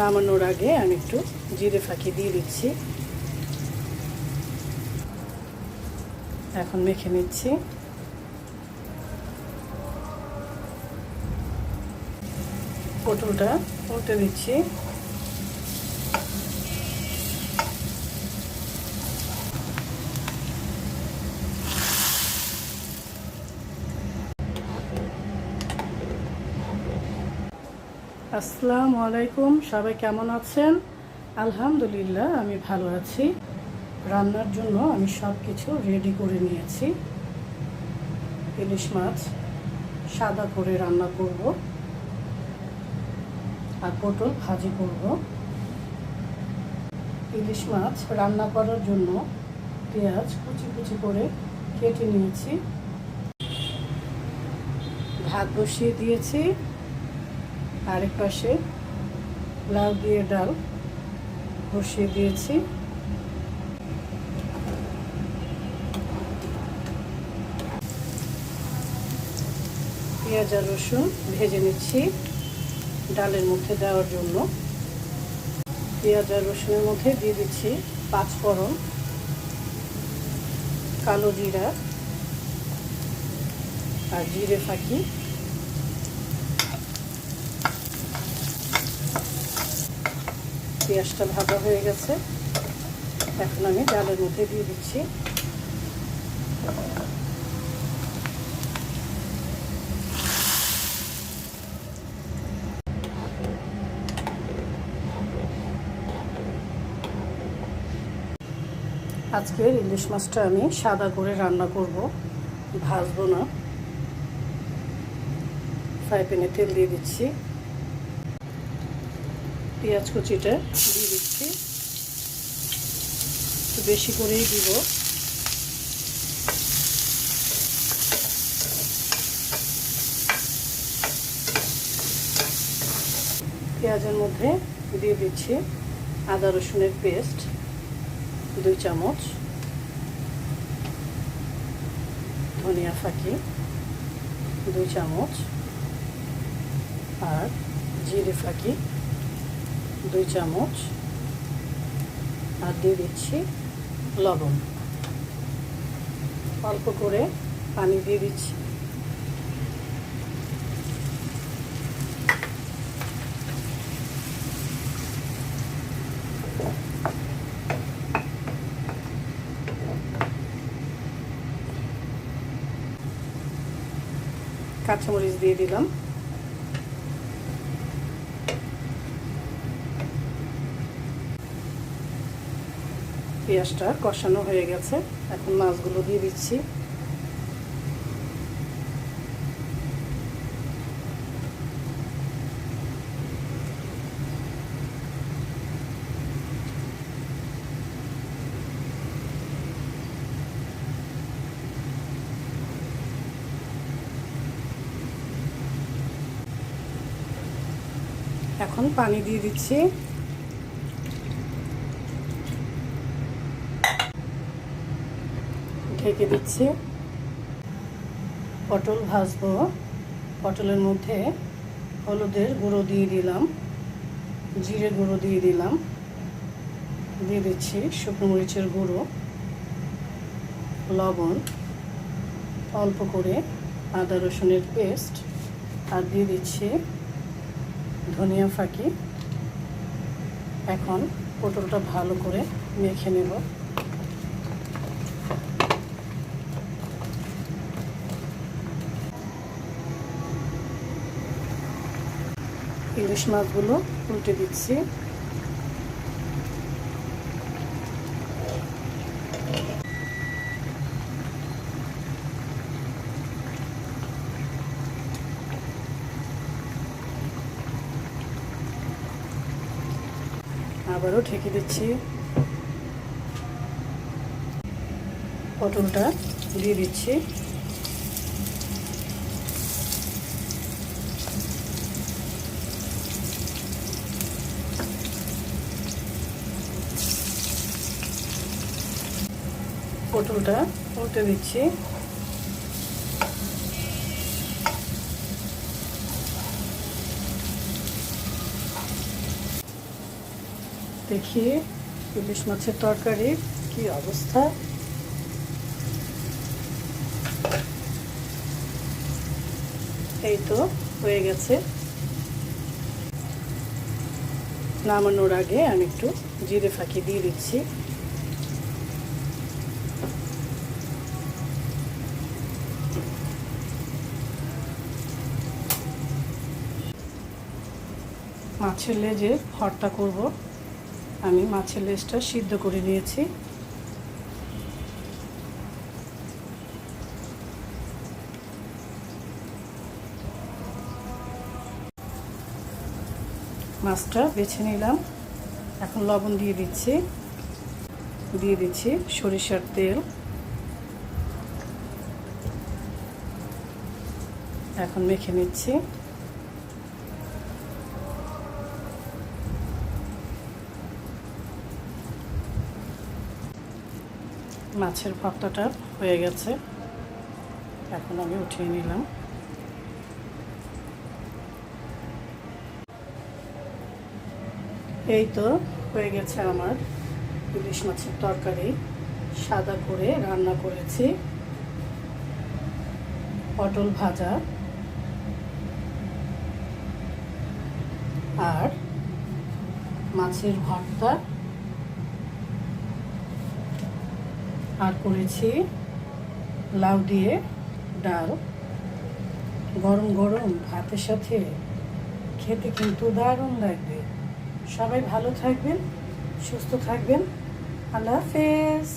নামানোর আগে আমি একটু জিরে ফাঁকি দিয়ে দিচ্ছি। এখন মেখে নিচ্ছি। পটলটা উল্টে দিচ্ছি। আসসালামু আলাইকুম, সবাই কেমন আছেন? আলহামদুলিল্লাহ, আমি ভালো আছি। রান্নার জন্য আমি সব কিছু রেডি করে নিয়েছি। ইলিশ মাছ সাদা করে রান্না করব আর পটল ভাজি করব। ইলিশ মাছ রান্না করার জন্য পেঁয়াজ কুচি কুচি করে কেটে নিয়েছি। ভাত বসিয়ে দিয়েছি। আরেক পাশে লাউ দিয়ে ডাল বসিয়ে দিয়েছি। পেঁয়াজ আর রসুন ভেজে নিচ্ছি ডালের মধ্যে দেওয়ার জন্য। পেঁয়াজ আর রসুনের মধ্যে দিয়ে দিচ্ছি পাঁচ ফোড়ন, কালো জিরা আর জিরে ফাঁকি। পেঁয়াজটা ভাজা হয়ে গেছে। এখন আমি ডালের মধ্যে দিয়ে দিচ্ছি। আজকের ইলিশ মাছটা আমি সাদা করে রান্না করব। ভাজবো না। ফ্রাই প্যানে তেল দিয়ে দিচ্ছি। পেঁয়াজ কুচিটা দিয়ে দিচ্ছি। বেশি করেই দিব। পেঁয়াজের মধ্যে দিয়ে দিচ্ছি আদা রসুনের পেস্ট, দুই চামচ। ধনিয়া ফাঁকি, দুই চামচ। আর জিরে ফাঁকি। দুই চামচ আর দিয়ে দিচ্ছি লবণ। অল্প করে পানি দিয়ে দিচ্ছি। কাঁচামরিচ দিয়ে দিলাম। পেঁয়াজটা কষানো হয়ে গেছে। এখন মাছগুলো দিয়ে দিচ্ছি। এখন পানি দিয়ে দিচ্ছি। ঢেকে দিচ্ছি। পটল ভাজবো। পটলের মধ্যে হলুদের গুঁড়ো দিয়ে দিলাম। জিরে গুঁড়ো দিয়ে দিলাম। দিয়ে দিচ্ছি শুকনো মরিচের গুঁড়ো, লবণ, অল্প করে আদা রসুনের পেস্ট আর দিয়ে দিচ্ছি ধনিয়া ফাঁকি। এখন পটলটা ভালো করে মেখে নেব। ইলিশ মাছগুলো উল্টে দিচ্ছি। আবারও ঢেকে দিচ্ছি। পটলটা দিয়ে দিচ্ছি। পটলটা উল্টে দিচ্ছি। দেখি ইলিশ মাছের তরকারি কি অবস্থা। এই তো হয়ে গেছে। নামানোর আগে আমি একটু জিরে ফাঁকি দিয়ে দিচ্ছি। মাছের লেজের ভর্তা করব, আমি মাছের লেজটা সিদ্ধ করে নিয়েছি। মাছটা বেছে নিলাম। এখন লবণ দিয়ে দিচ্ছি। দিয়ে দিচ্ছি সরিষার তেল। এখন মেখে নিচ্ছি। মাছের ভর্তাটা হয়ে গেছে। এখন আমি উঠিয়ে নিলাম। এই তো হয়ে গেছে আমার ইলিশ মাছের তরকারি। সাদা করে রান্না করেছি। পটল ভাজা। আর মাছের ভর্তা আর করেছি লাউ দিয়ে ডাল। গরম গরম ভাতের সাথে খেতে কিন্তু দারুণ লাগবে। সবাই ভালো থাকবেন, সুস্থ থাকবেন। আল্লাহ হাফেজ।